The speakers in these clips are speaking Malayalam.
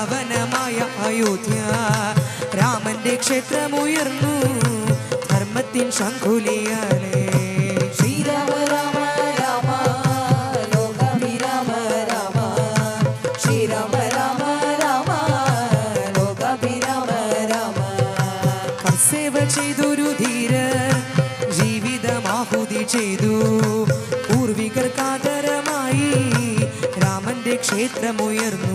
അവനമായ അയോധ്യ. രാമന്റെ ക്ഷേത്രമുയർന്നു. ധർമ്മത്തിൻ ശങ്കുലിയാലേ ശ്രീരാമ രാമ രാമ ലോകാഭിരാമ രാമ ശ്രീരാമ രാമ രാമ ലോകാഭിരാമ രാമ കർസേവ ചെയ്തൊരു ധീരർ ജീവിതമാഹുതി ചെയ്തു. പൂർവികർ കാതരമായി രാമന്റെ ക്ഷേത്രമുയർന്നു.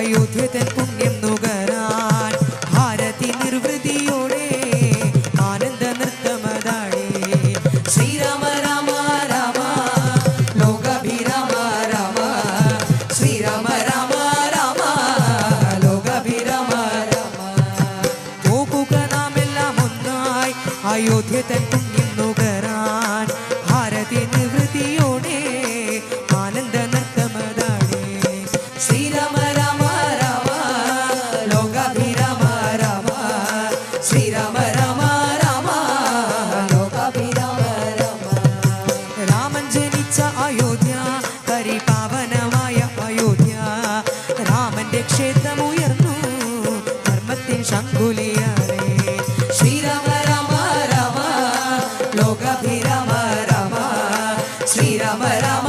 അയോധ്യതൻ പുണ്യം നുകരാൻ ഭാരതി നിർവൃതിയോടെ ആനന്ദ നൃത്തമതാടി ശ്രീരാമ രാമ രാമ ലോകാഭിരാമ രാമ ശ്രീരാമ രാമ രാമ ലോകാഭിരാമ രാമ. പോകുക നാമെല്ലാം ഒന്നായി അയോധ്യതൻ శ్రీరామ రామ